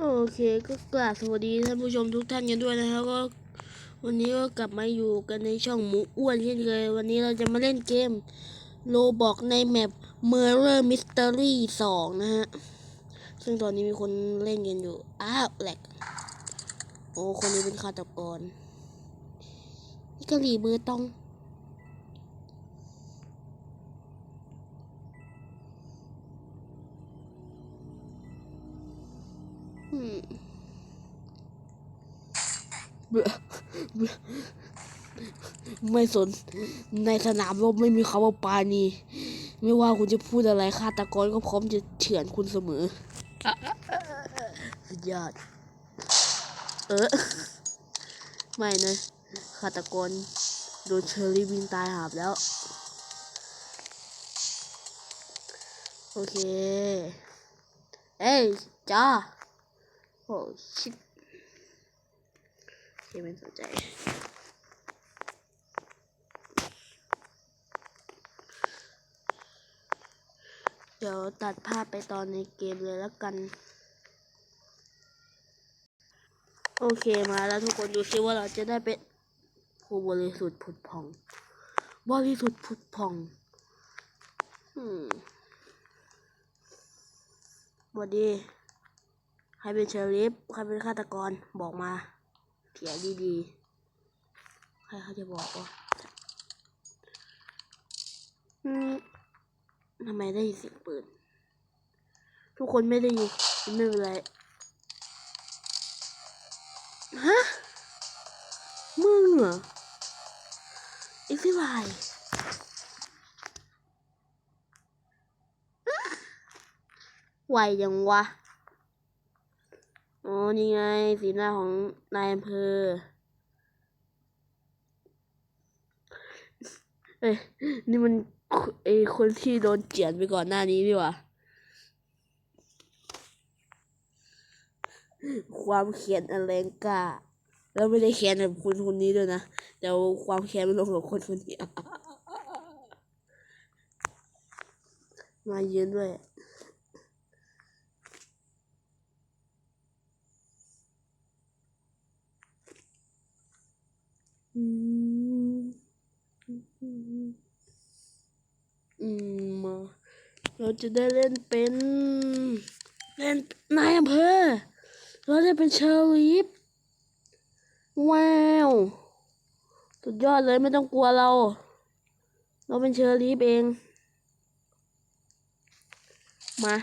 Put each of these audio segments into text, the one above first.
โอเคก็กราบสวัสดีท่านผู้ชมทุกท่านกันด้วยนะครับก็วันนี้ก็กลับมาอยู่กันในช่องหมูอ้วนเช่นเคยวันนี้เราจะมาเล่นเกมโลบอกในแมป Murder Mystery 2 นะฮะ ซึ่งตอนนี้มีคนเล่นกันอยู่ อ้าวแหลกโอ้ คนนี้เป็นฆาตกรนี่กะหรี่เบอร์ตอง ไม่สน ในสนามรบไม่มีคำว่าปาณีไม่ว่าคุณจะพูดอะไรฆาตกรก็พร้อมจะเฉือนคุณเสมอสุดยอด เออ ไม่นะฆาตกรโดนเชอรี่บินตายหาบแล้ว โอเค เอ้ยจ้า โอ้ชิบยังไม่สนใจเดี๋ยวตัดภาพไปตอนในเกมเลยแล้วกัน โอเคมาแล้วทุกคนดูซิว่าเราจะได้เป็นผู้บริสุทธิ์ผุดผ่องบริสุทธิ์ผุดผ่องอืมสวัสดี ครเป็นเชอริฟใครเป็นฆาตกรบอกมาเถียดีๆ ใครเขาจะบอกว่าอืมทำไมได้ยินเสียงปืน ทุกคนไม่ได้ยินไม่เป็นไรฮะ มึงเหรออีกที่ไรไหวยังวะ อ๋อ นี่ไง สีหน้าของนายอำเภอ เอ้ย นี่มันไอคนที่โดนเจียนไปก่อนหน้านี้ดีกว่า ความเขียนอันแรงกาแล้วไม่ได้แค้นกับคนคนนี้ด้วยนะแต่เอาความแค้นมันลงกับคนคนนี้ มายืนด้วย อืมมาเราจะได้เล่นเป็น เล่นนายอำเภอ เราจะเป็นเชอริฟว้าวสุดยอดเลยไม่ต้องกลัวเรา เราเป็นเชอริฟเอง มา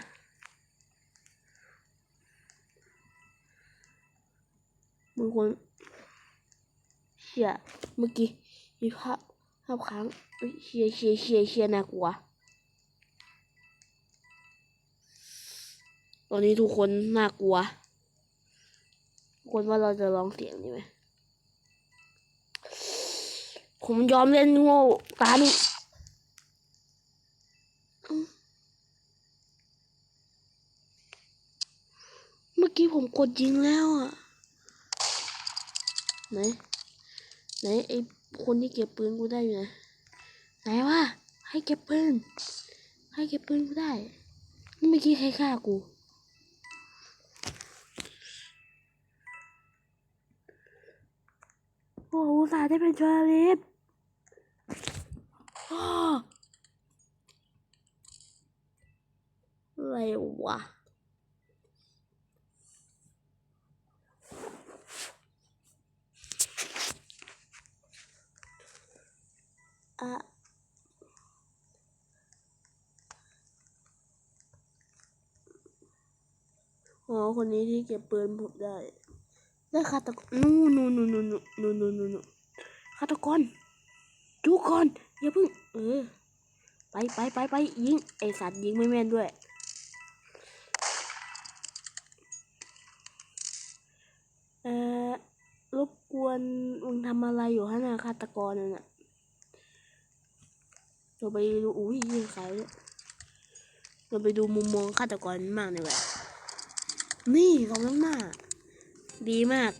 มึงควร เชี่ยเมื่อกี้มีภาพภาพค้างเอ้ยเชียเชียเชียเชียน่ากลัวตอนนี้ทุกคนน่ากลัวทุกคนว่าเราจะร้องเสียงนี้ไหมผมยอมเล่นโง่ตานี่เมื่อกี้ผมกดยิงแล้วอะ ไหน ไหนไอคนที่เก็บปืนกูได้อยู่ไหนไหนวะให้เก็บปืนให้เก็บปืนกูได้นี่เมื่อกี้ใครฆ่ากูโอ้อุตส่าได้เป็นชาลิฟอ้ออะไรวะ คนนี้ที่เก็บปืนผมได้ ได้ฆาตกรนู่นนู่นู่นู่นู่นู่นู่นฆาตกรจูก่นอย่าเพิ่ง เออ ไปไปไปไปยิงไอสัตว์ยิงไม่แม่นด้วย เออรบกวนมึงทำอะไรอยู่ฮะนะฆาตกรน่ะเราไปดูอุ้ยยิงใครเราไปดูมุมมองฆาตกรมากเลยแบบ นี่สองน้ำหน้าดีมาก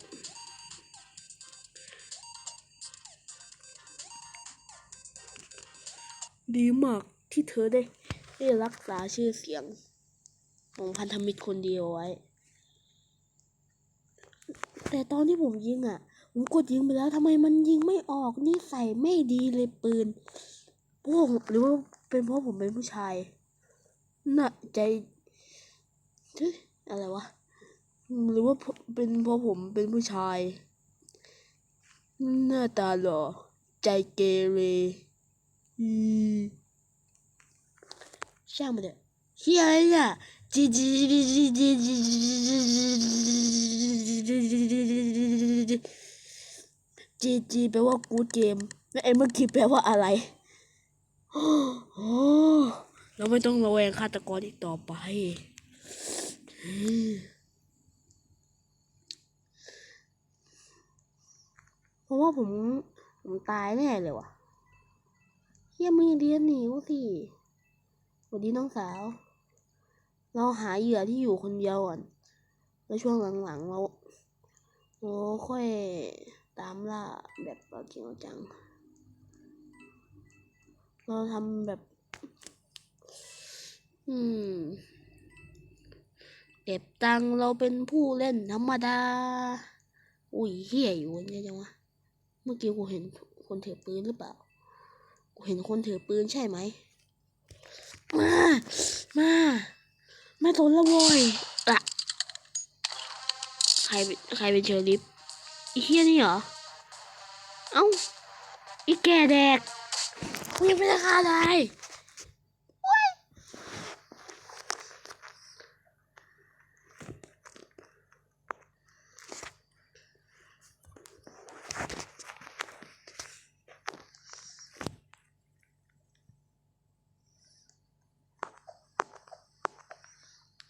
ดีมากที่เธอได้ ได้รักษาชื่อเสียง ของพันธมิตรคนเดียวไว้ แต่ตอนที่ผมยิงอะ ผมกดยิงไปแล้วทำไมมันยิงไม่ออกนี่ใส่ไม่ดีเลยปืนพวกหรือว่าเป็นเพราะผมเป็นผู้ชายน่ะใจ อะไรวะ หรือว่าเป็นเพราะผมเป็นผู้ชาย หน้าตาหล่อ ใจเกเรอืมช่างมันเถอะเฮียอะไรเนี่ยจีจีจีจีจีจีจีจีแปลว่ากูเกมและไอ้เมื่อกี้แปลว่าอะไรโอ้เราไม่ต้องระแวงฆาตกรอีกต่อไป เพราะว่าผม ผมตายแน่เลยว่ะเฮียมึงเรียนหนีกูสิสวัสดีน้องสาว เราหาเหยื่อที่อยู่คนเดียวก่อน แล้วช่วงหลังๆเราเราค่อยตามล่าแบบเอาจริงจัง เราทำแบบ อืม เก็บตังเราเป็นผู้เล่นธรรมดา อุ้ยเฮียอยู่เนี่ยจังวะ เมื่อกี้กูเห็นคนถือปืนหรือเปล่า กูเห็นคนถือปืนใช่ไหม มา มา ไม่ทนล้วโวยอะใครเป็นใครเป็นเชอริฟอีเฮียนี่เหรอ เอ้า อีแก่แดกกูยังไม่ได้ฆ่าเลย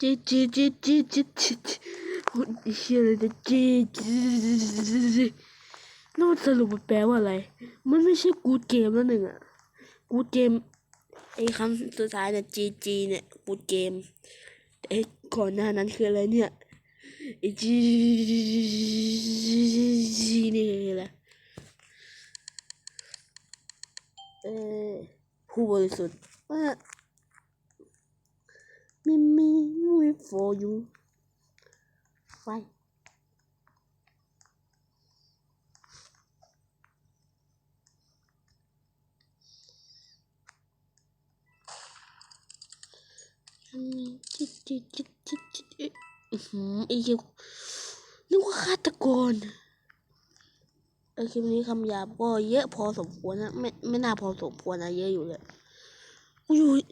จีจีจีจีจีจีจีโอ้ยไอ้เฮียอะไรเนี่ยจีจีจีนั่นสรุปมันแปลว่าอะไร มันไม่ใช่กูเกมแล้วหนึ่งอะ กูเกมไอ้คำสุดท้ายเนี่ยจีจีเนี่ยกูเกมไอ้ก่อนหน้านั้นคืออะไรเนี่ยไอ้จีจีนี่คืออะไรเออผู้บริสุทธิ์ ว่ามิมิ wait for you ไฟจิตจิตจิตจิตจิตเอ๊ะอื้อหือไอ้เหี้ยนึกว่าฆาตกรเออคลิปนี้คำหยาบก็เยอะพอสมควรนะไม่ไม่น่าพอสมควรนะเยอะอยู่เลยอุ้ย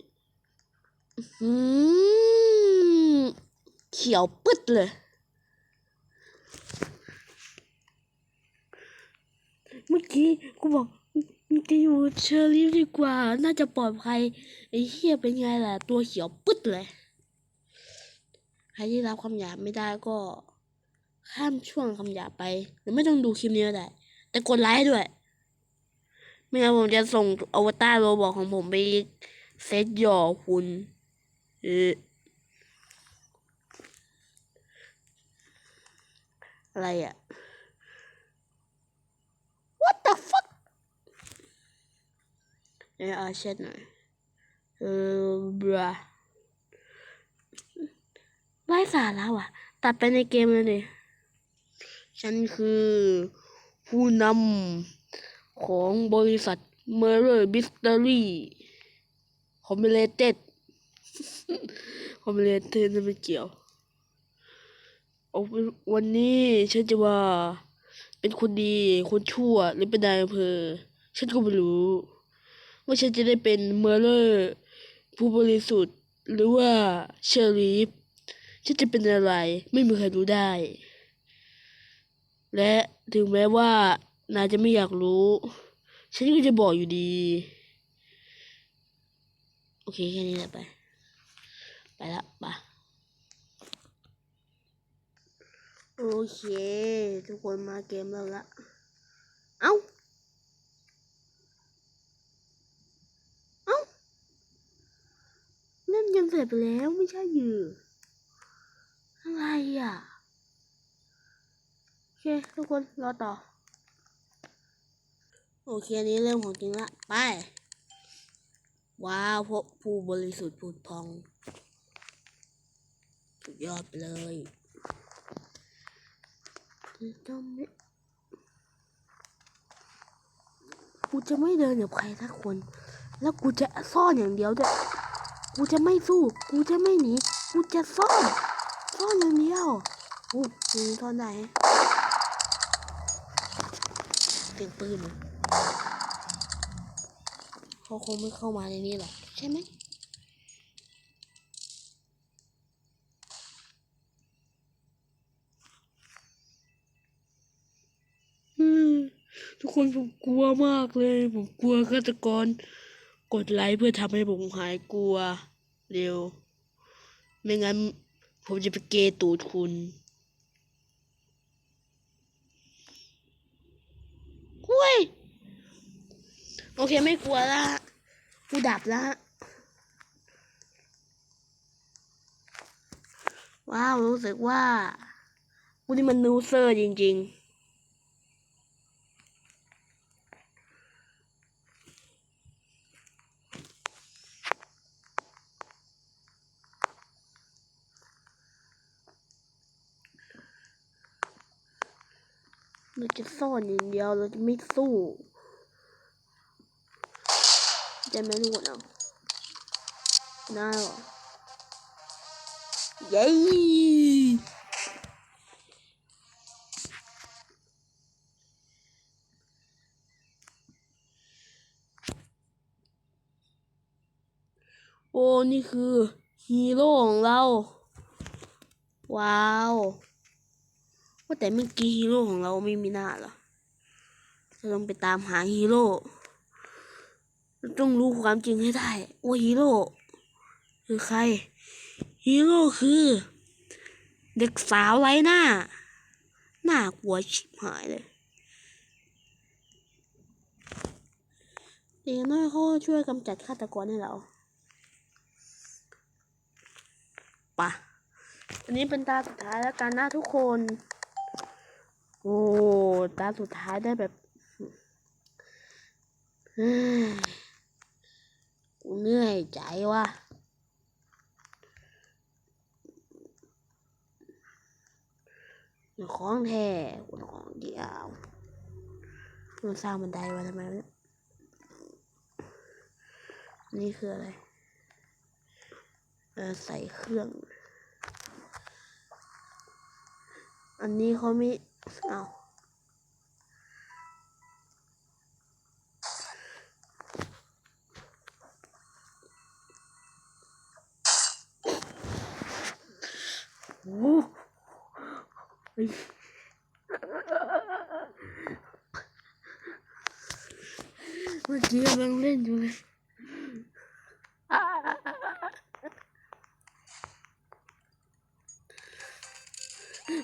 เขียวปึ๊ดเลย เมื่อกี้กูบอกมึงจะอยู่เชอรี่ดีกว่า น่าจะปลอดภัย ไอ้เหี้ยเป็นไงล่ะ ตัวเขียวปึ๊ดเลย ใครที่รับคำหยาบไม่ได้ก็ ข้ามช่วงคำหยาบไป หรือไม่ต้องดูคลิปนี้ก็ได้ แต่กดไลค์ด้วย ไม่งั้นผมจะส่งอวตารโรบอกของผมไปเซตหยอคุณ อะไรอะ What the fuck เออเอาเช็ดหน่อยเออบราไร้สาระว่ะ ตัดไปในเกมเลยดิฉันคือผู้นำของบริษัท Murder Mystery Complicated Complicated กี่ยวเธอาเป็นวันนี้ฉันจะว่า เป็นคนดี คนชั่ว หรือเป็นนายอำเภอ ฉันก็ไม่รู้ ว่าฉันจะได้เป็นเมอร์เลอร์ ผู้บริสุทธิ์ หรือว่าเชอรีฟฉันจะเป็นอะไร ไม่มีใครรู้ได้ และถึงแม้ว่านายจะไม่อยากรู้ ฉันก็จะบอกอยู่ดี โอเค แค่นี้แหละไป ไปละไปะโอเค ทุกคนมาเกมแล้วละเอ้าเอ้าเล่นกันเสร็จไปแล้วไม่ใช่หยืออะไรอะ โอเค ทุกคนรอต่อ โอเค อันนี้เริ่มของจริงละ ไป ว้าวพวกผู้บริสุทธิ์ผุดพอง สุดยอดไปเลยจะไม่กูจะไม่เดินกับใครสักคน แล้วกูจะซ่อนอย่างเดียวด้วยกูจะไม่สู้ กูจะไม่หนี กูจะซ่อน ซ่อนอย่างเดียวอู้ยิงซ่อนได้เสียงปืนเขาคงไม่เข้ามาในนี้หรอกใช่ไหม อืมทุก คนผมกลัวมากเลย ผมกลัวฆาตกร กดไลค์เพื่อทำให้ผมหายกลัว เร็ว ไม่งั้น ผมจะไปเกยตูดคุณกุ้ย โอเคไม่กลัวละกูดับละว้าว รู้สึกว่ากูนี่มันนูเซอร์จริง ๆ เราจะซ่อนอย่างเดียวเราจะไม่สู้จะไม่รู้นะน่าหรอเย้โอ้ นี่คือฮีโร่ของเรา ว้าว ว่าแต่เมื่อกี้ฮีโร่ของเราไม่มีหน้าหรอเราต้องไปตามหาฮีโร่ต้องรู้ความจริงให้ได้ว่าฮีโร่คือใครฮีโร่คือ เด็กสาวไร้หน้า หน้ากลัวชิบหายเลยแต่อย่างน้อยเขาช่วยกำจัดฆาตกรให้เราปะอันนี้เป็นตาสุดท้ายแล้วกันนะทุกคน โอ้ตาสุดท้ายได้แบบเฮ้ยกูเหนื่อยใจว่ะของแท้กูของเดียวมันสร้างบันไดไว้ทำไมเนี่ยนี่คืออะไร เออใส่เครื่อง อันนี้เขามี อ้าวโอ้โหเฮ้ยเมื่อกี้กำลังเล่นอยู่เลย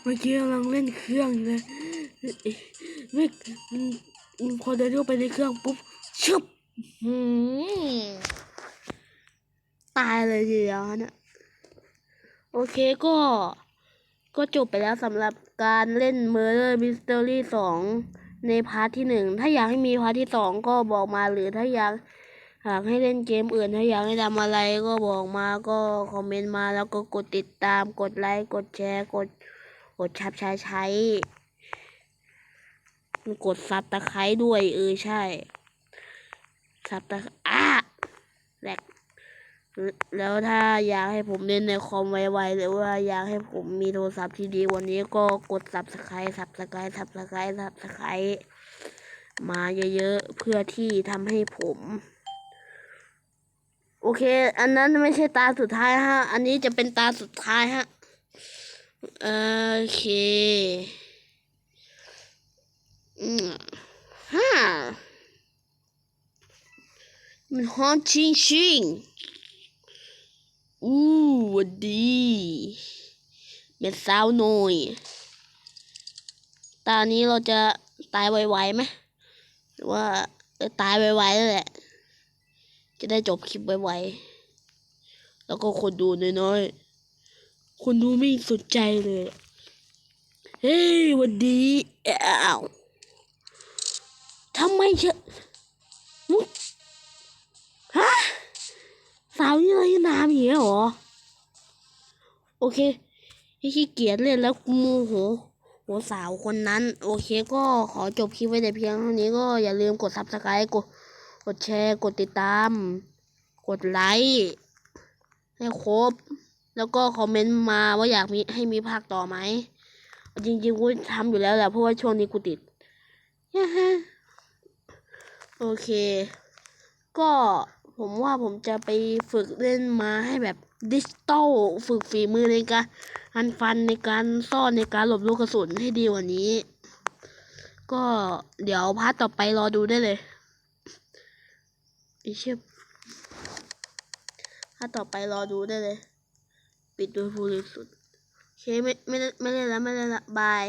มื่อกี้กำลังเล่นเครื่องอยู่เลยไม่พอเดินเข้าไปในเครื่องปุ๊บชึบหืมตายเลยทีเดียวฮะโอเคก็ ก็จบไปแล้วสำหรับการเล่น Murder Mystery 2 ในพาร์ทที่หนึ่ง ถ้าอยากให้มีพาร์ทที่สองก็บอกมาหรือถ้าอยากหากให้เล่นเกมอื่นถ้าอยากให้ทำอะไรก็บอกมาก็คอมเมนต์มาแล้วก็กดติดตามกดไลค์กดแชร์กด กดชับใช้ใช้กดซับตะไคร้ด้วย เออใช่ซับตะอะแหลกแล้วถ้าอยากให้ผมเล่นในคอมไวๆหรือว่าอยากให้ผมมีโทรศัพท์ที่ดีวันนี้ก็กด subscribe subscribe subscribe subscribe มาเยอะๆ เพื่อที่ทำให้ผม โอเค อันนั้นไม่ใช่ตาสุดท้ายฮะ อันนี้จะเป็นตาสุดท้ายฮะ โอเคอืมฮ่ามันฮอนชิงชิงอู้วัดดีเป็นสาวหน่อยตอนนี้เราจะตายไวๆไหมหรือว่าตายไวๆแล้วแหละ จะได้จบคลิปไวๆแล้วก็คนดูน้อยๆ คนดูไม่สนใจเลย เฮ้ยวัดดีอ้าวทำไมเชะมุฮะสาวนี่อะไรนามอย่างเงี้ยหรอ โอเคให้ขี้เกียจเล่นแล้วกูโมโหหัวสาวคนนั้น โอเคก็ขอจบคลิปไว้แต่เพียงเท่านี้ก็อย่าลืมกด subscribe กดกดแชร์ กดติดตาม กดไลค์ให้ครบ แล้วก็คอมเมนต์มาว่าอยากมีให้มีภาคต่อไหม จริงๆกูทำอยู่แล้วแหละเพราะว่าช่วงนี้กูติดโอเค ก็ผมว่าผมจะไปฝึกเล่นมาให้แบบดิจิตอลฝึกฝีมือในการหันฟันในการซ่อนในการหลบลูกกระสุนให้ดีกว่านี้ ก็เดี๋ยวพาร์ทต่อไปรอดูได้เลยไอเชียพาร์ทต่อไปรอดูได้เลย ปิดโดยบริสุทธิ์โอเคไม่ไม่ไม่เล่นแล้วไม่เล่นละบาย